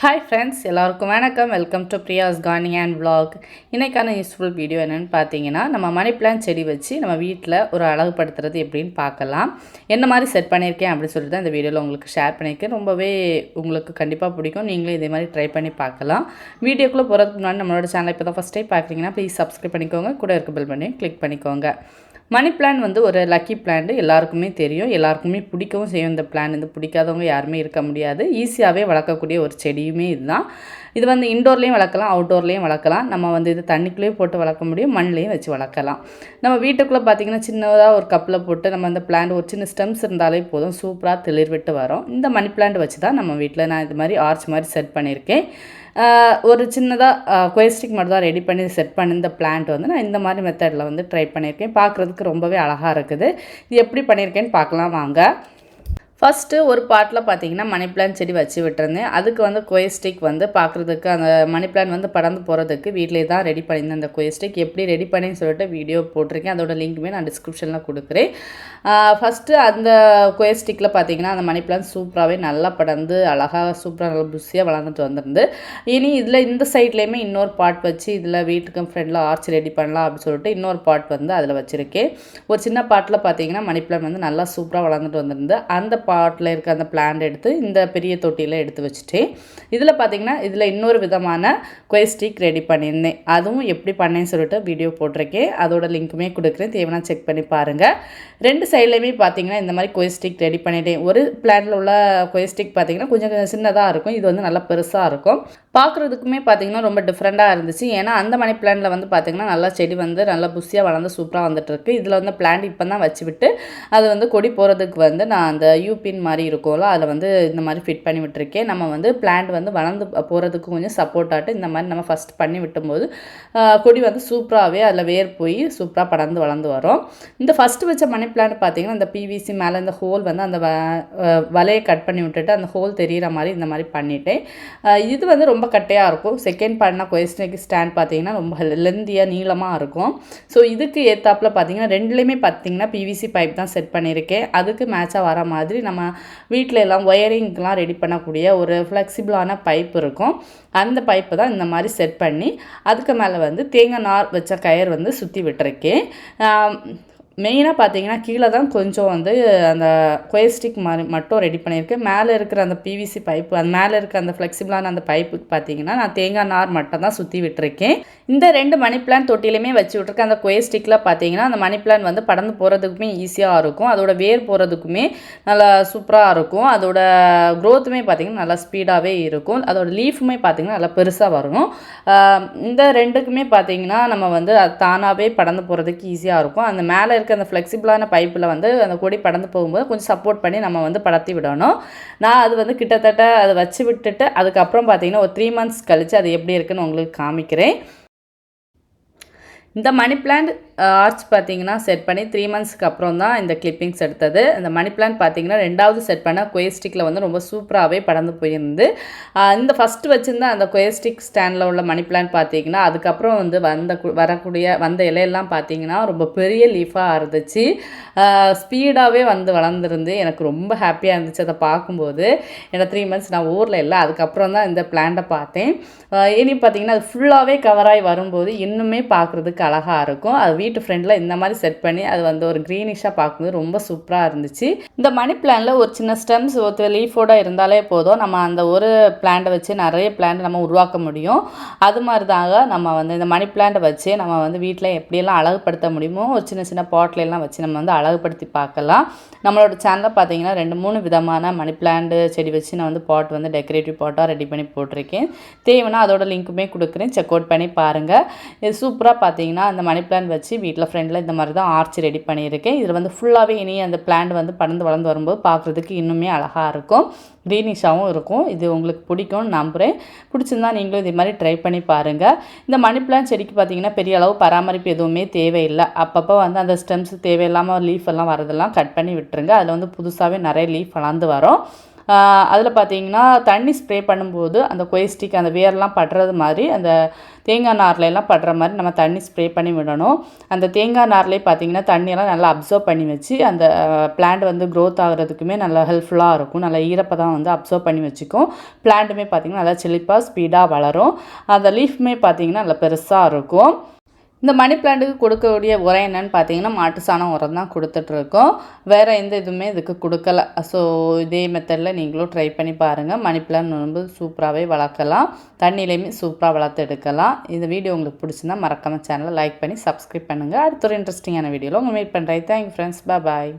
Hi friends எல்லாருக்கும் வணக்கம். Welcome to Priya's gardening and vlog இன்றைக்கான யூஸ்ஃபுல் வீடியோ என்னென்னு பார்த்தீங்கன்னா நம்ம மணி பிளான் செடி வச்சு நம்ம வீட்டில் ஒரு அழகுபடுத்துறது எப்படின்னு பார்க்கலாம் என்ன மாதிரி செட் பண்ணியிருக்கேன் அப்படின்னு சொல்லிட்டு தான் இந்த வீடியோவில் உங்களுக்கு ஷேர் பண்ணியிருக்கேன். ரொம்பவே உங்களுக்கு கண்டிப்பாக பிடிக்கும். நீங்களும் இதே மாதிரி ட்ரை பண்ணி பார்க்கலாம் வீடியோக்குள்ளே போகிறதுக்கு முன்னாடி நம்மளோட சேனல் இப்போ தான் ஃபஸ்ட் டைம் பார்க்குறீங்கன்னா ப்ளீஸ் சப்ஸ்கிரைப் பண்ணிக்கோங்க. கூட இருக்க பில் பண்ணி கிளிக் பண்ணிக்கோங்க. மணி பிளான் வந்து ஒரு லக்கி பிளான் எல்லாருக்குமே தெரியும். எல்லாருக்குமே பிடிக்கவும் செய்யும் இந்த பிளான் வந்து பிடிக்காதவங்க யாருமே இருக்க முடியாது. ஈஸியாகவே வளர்க்கக்கூடிய ஒரு செடியுமே இதுதான். இது வந்து இன்டோர்லேயும் வளர்க்கலாம் அவுட்டோர்லேயும் வளர்க்கலாம். நம்ம வந்து இது தண்ணிக்குள்ளேயும் போட்டு வளர்க்க முடியும் மண்ணிலையும் வச்சு வளர்க்கலாம். நம்ம வீட்டுக்குள்ளே பார்த்திங்கன்னா சின்னதாக ஒரு கப்பில் போட்டு நம்ம அந்த பிளான்ட் ஒரு சின்ன ஸ்டெம்ஸ் இருந்தாலே போதும். சூப்பராக திளிர் விட்டு வரும். இந்த மணி பிளான்ட் வச்சு தான் நம்ம வீட்டில் நான் இது மாதிரி ஆர்ச் மாதிரி செட் பண்ணியிருக்கேன். ஒரு சின்னதாக கொயஸ்டிக் மட்டும் தான் ரெடி பண்ணி செட் பண்ணி இந்த பிளான்ட் வந்து நான் இந்த மாதிரி மெத்தடில் வந்து ட்ரை பண்ணியிருக்கேன். பார்க்குறதுக்கு ரொம்பவே அழகாக இருக்குது. இது எப்படி பண்ணியிருக்கேன்னு பார்க்கலாம் வாங்க. ஃபஸ்ட்டு ஒரு பாட்டில் பார்த்தீங்கன்னா மணி பிளான் செடி வச்சு விட்டுருந்தேன். அதுக்கு வந்து கொயஸ்டிக் வந்து பார்க்குறதுக்கு அந்த மணி பிளான் வந்து படந்து போகிறதுக்கு வீட்டிலே தான் ரெடி பண்ணியிருந்தேன். அந்த கொயஸ்டிக் எப்படி ரெடி பண்ணின்னு சொல்லிட்டு வீடியோ போட்டிருக்கேன். அதோட லிங்க்குமே நான் டிஸ்கிரிப்ஷனில் கொடுக்குறேன். ஃபஸ்ட்டு அந்த கொயஸ்டிக்கில் பார்த்தீங்கன்னா அந்த மணி பிளான் சூப்பராகவே நல்லா படர்ந்து அழகாக சூப்பராக நல்லா புஷியாக வளர்ந்துட்டு வந்திருந்து இனி இதில் இந்த சைட்லேயுமே இன்னொரு பாட் வச்சு இதில் வீட்டுக்கும் ஃப்ரெண்டில் ஆர்ச் ரெடி பண்ணலாம் அப்படின்னு சொல்லிட்டு இன்னொரு பாட் வந்து அதில் வச்சுருக்கேன். ஒரு சின்ன பாட்டில் பார்த்தீங்கன்னா மணி பிளான் வந்து நல்லா சூப்பராக வளர்ந்துட்டு வந்திருந்து அந்த பாட்டில் இருக்க அந்த பிளான்ட் எடுத்து இந்த பெரிய தொட்டியில் எடுத்து வச்சுட்டேன். இதில் பார்த்தீங்கன்னா இதில் இன்னொரு விதமான கொயஸ்டிக் ரெடி பண்ணியிருந்தேன். அதுவும் எப்படி பண்ணேன்னு சொல்லிட்டு வீடியோ போட்டிருக்கேன். அதோட லிங்க்குமே கொடுக்குறேன். தேவைன்னா செக் பண்ணி பாருங்கள் ரெண்டு சைட்லேயுமே பார்த்தீங்கன்னா இந்த மாதிரி கொயஸ்டிக் ரெடி பண்ணிட்டேன். ஒரு பிளானில் உள்ள கொயஸ்டிக் பார்த்தீங்கன்னா கொஞ்சம் சின்னதாக இருக்கும். இது வந்து நல்லா பெருசாக இருக்கும். பார்க்குறதுக்குமே பார்த்தீங்கன்னா ரொம்ப டிஃப்ரெண்ட்டாக இருந்துச்சு. ஏன்னா அந்த மணி பிளான்ட்டில் வந்து பார்த்திங்கன்னா நல்லா செடி வந்து நல்லா புஷியாக வளர்ந்து சூப்பராக வந்துட்டுருக்கு. இதில் வந்து பிளான்ட் இப்போ தான் வச்சு விட்டு அது வந்து கொடி போகிறதுக்கு வந்து நான் அந்த யூபின் மாதிரி இருக்கும்ல அதில் வந்து இந்த மாதிரி ஃபிட் பண்ணி விட்டுருக்கேன். நம்ம வந்து பிளான்ட் வந்து வளர்ந்து போகிறதுக்கு கொஞ்சம் சப்போர்ட்டாட்டு இந்த மாதிரி நம்ம ஃபஸ்ட் பண்ணி விட்டும்போது கொடி வந்து சூப்பராகவே அதில் வேர் போய் சூப்பராக படர்ந்து வளர்ந்து வரும். இந்த ஃபஸ்ட்டு வச்ச மணி பிளான்ட் பார்த்திங்கன்னா இந்த பிவிசி மேலே இந்த ஹோல் வந்து அந்த வ- வலையை கட் பண்ணி விட்டுட்டு அந்த ஹோல் தெரியிற மாதிரி இந்த மாதிரி பண்ணிட்டேன். இது வந்து ரொம்ப ரொம்ப கட்டையாக இருக்கும். செகண்ட் பண்ண கொயஸ்டிக் ஸ்டாண்ட் பார்த்தீங்கன்னா ரொம்ப லெந்தியாக நீளமாக இருக்கும். ஸோ இதுக்கு ஏத்தாப்பில் பார்த்தீங்கன்னா ரெண்டுலேயுமே பார்த்தீங்கன்னா பிவிசி பைப் தான் செட் பண்ணியிருக்கேன். அதுக்கு மேட்சாக வர மாதிரி நம்ம வீட்டில் எல்லாம் ஒயரிங்க்கெலாம் ரெடி பண்ணக்கூடிய ஒரு ஃப்ளெக்சிபிளான பைப் இருக்கும். அந்த பைப்பு தான் இந்த மாதிரி செட் பண்ணி அதுக்கு மேலே வந்து தேங்காய் நார் வச்ச கயர் வந்து சுற்றி விட்டுருக்கேன். மெயினாக பார்த்தீங்கன்னா கீழே தான் கொஞ்சம் வந்து அந்த கொயஸ்டிக் மாதிரி மட்டும் ரெடி பண்ணியிருக்கேன் மேலே இருக்கிற அந்த பிவிசி பைப்பு அந்த மேலே இருக்கிற அந்த ஃப்ளெக்சிபிளான அந்த பைப்புக்கு பார்த்தீங்கன்னா நான் தேங்காய் நார் மட்டும் தான் சுற்றி விட்டுருக்கேன். இந்த ரெண்டு மணி பிளான் தொட்டிலையுமே வச்சு விட்ருக்கேன் அந்த கொயஸ்டிக்கில் பார்த்தீங்கன்னா அந்த மணி பிளான் வந்து படந்து போகிறதுக்குமே ஈஸியாக இருக்கும். அதோட வேர் போகிறதுக்குமே நல்லா சூப்பராக இருக்கும். அதோட க்ரோத்துமே பார்த்திங்கன்னா நல்லா ஸ்பீடாகவே இருக்கும். அதோட லீஃபுமே பார்த்திங்கன்னா நல்லா பெருசாக வரும். இந்த ரெண்டுக்குமே பார்த்தீங்கன்னா நம்ம வந்து அது தானாகவே படந்து போகிறதுக்கு ஈஸியாக இருக்கும். அந்த மேலே இருக்க அந்த ஃப்ளெக்சிபிளான பைப்பில் வந்து அந்த கொடி படந்து போகும்போது கொஞ்சம் சப்போர்ட் பண்ணி நம்ம வந்து படத்தி விடணும். நான் அது வந்து கிட்டத்தட்ட அதை வச்சு விட்டுட்டு அதுக்கப்புறம் பார்த்தீங்கன்னா ஒரு த்ரீ மந்த்ஸ் கழித்து அது எப்படி இருக்குன்னு உங்களுக்கு காமிக்கிறேன். இந்த மணி பிளான்ட் ஆர்ச் பார்த்தீங்கன்னா செட் பண்ணி த்ரீ மந்த்ஸ்க்கு அப்புறம் தான் இந்த கிளிப்பிங்ஸ் எடுத்தது. இந்த மணி பிளான்ட் பார்த்தீங்கன்னா ரெண்டாவது செட் பண்ண கொயஸ்டிக்கில் வந்து ரொம்ப சூப்பராகவே படந்து போயிருந்து இந்த ஃபஸ்ட்டு வச்சுருந்த அந்த கொயஸ்டிக் ஸ்டாண்டில் உள்ள மணி பிளான்ட் பார்த்தீங்கன்னா அதுக்கப்புறம் வந்து வந்த கு- வரக்கூடிய வந்த இலையெல்லாம் பார்த்தீங்கன்னா ரொம்ப பெரிய லீஃபாக இருந்துச்சு. ஸ்பீடாகவே வந்து வளர்ந்துருந்து எனக்கு ரொம்ப ஹாப்பியாக இருந்துச்சு அதை பார்க்கும்போது ஏன்னா த்ரீ மந்த்ஸ் நான் ஊரில் இல்லை அதுக்கப்புறம் தான் இந்த பிளான்ட்டை பார்த்தேன். இனி பார்த்தீங்கன்னா அது ஃபுல்லாகவே கவராகி வரும்போது இன்னுமே பார்க்குறதுக்கு அழகாக இருக்கும். அது வீட்டு ஃப்ரெண்டில் இந்த மாதிரி செட் பண்ணி அது வந்து ஒரு க்ரீனிஷாக பார்க்கும்போது ரொம்ப சூப்பராக இருந்துச்சு. இந்த மணி பிளான்ல ஒரு சின்ன ஸ்டெம்ஸ் ஒருத்தர் லீஃபோட இருந்தாலே போதும். நம்ம அந்த ஒரு பிளான்ட்டை வச்சு நிறைய பிளான்ட் நம்ம உருவாக்க முடியும். அது மாதிரி தாங்க நம்ம வந்து இந்த மணி பிளான்ட்டை வச்சு நம்ம வந்து வீட்டில் எப்படியெல்லாம் அழகுப்படுத்த முடியுமோ ஒரு சின்ன சின்ன பாட்லெல்லாம் வச்சு நம்ம வந்து அழகுபடுத்தி பார்க்கலாம். நம்மளோட சேனலில் பார்த்தீங்கன்னா ரெண்டு மூணு விதமான மணி பிளான்ட் செடி வச்சு நான் வந்து பாட் வந்து டெக்கரேட்டிவ் பாட்டாக ரெடி பண்ணி போட்டிருக்கேன். தேவைன்னா அதோட லிங்க்குமே கொடுக்குறேன். செக் அவுட் பண்ணி பாருங்கள் இது சூப்பராக பார்த்தீங்கன்னா அந்த மணி பிளான் வச்சு வீட்டில் ஃப்ரெண்டில் இந்த மாதிரி தான் ஆர்ச் ரெடி பண்ணியிருக்கேன். இதில் வந்து ஃபுல்லாகவே இனி அந்த பிளான்ட் வந்து படர்ந்து வளர்ந்து வரும்போது பார்க்குறதுக்கு இன்னுமே அழகாக இருக்கும். க்ரீனிஷாகவும் இருக்கும். இது உங்களுக்கு பிடிக்கும்னு நம்புகிறேன் பிடிச்சிருந்தா நீங்களும் இதே மாதிரி ட்ரை பண்ணி பாருங்கள் இந்த மணி பிளான் செடிக்கு பார்த்தீங்கன்னா பெரிய அளவு பராமரிப்பு எதுவுமே தேவையில்லை. அப்பப்போ வந்து அந்த ஸ்டெம்ஸ் தேவையில்லாமல் லீஃப் எல்லாம் வரதெல்லாம் கட் பண்ணி விட்டுருங்க. அதில் வந்து புதுசாகவே நிறைய லீஃப் வளர்ந்து வரும். அதில் பார்த்தீங்கன்னா தண்ணி ஸ்ப்ரே பண்ணும்போது அந்த கொயஸ்டிக் அந்த வேர்லாம் படுறது மாதிரி அந்த தேங்காய் நார்லையெல்லாம் எல்லாம் படுற மாதிரி நம்ம தண்ணி ஸ்ப்ரே பண்ணி விடணும். அந்த தேங்காய் நார்லே பார்த்திங்கன்னா தண்ணியெல்லாம் நல்லா அப்சர்வ் பண்ணி வச்சு அந்த பிளான்ட் வந்து க்ரோத் ஆகிறதுக்குமே நல்லா ஹெல்ப்ஃபுல்லாக இருக்கும். நல்லா ஈரப்பதம் வந்து அப்சர்வ் பண்ணி வச்சுக்கும். பிளான்ட்டுமே பார்த்திங்கன்னா நல்லா செழிப்பாக ஸ்பீடாக வளரும். அந்த லீஃப்மே பார்த்திங்கன்னா நல்லா பெருசாக இருக்கும். இந்த மணி பிளான்ட்டுக்கு கொடுக்கக்கூடிய உரம் என்னன்னு பார்த்தீங்கன்னா மாட்டு சாணம் உரம் தான் கொடுத்துட்ருக்கோம். வேறு எந்த இதுவுமே இதுக்கு கொடுக்கல. ஸோ இதே மெத்தடில் நீங்களும் ட்ரை பண்ணி பாருங்கள் மணி பிளான் ரொம்ப சூப்பராகவே வளர்க்கலாம். தண்ணியிலையுமே சூப்பராக வளர்த்து எடுக்கலாம். இந்த வீடியோ உங்களுக்கு பிடிச்சிருந்தா மறக்காமல் சேனலை லைக் பண்ணி சப்ஸ்கிரைப் பண்ணுங்கள் அடுத்த ஒரு இன்ட்ரெஸ்டிங்கான வீடியோவில் உங்கள் மீட் பண்ணுறேன் தேங்க்யூ ஃப்ரெண்ட்ஸ் பாய்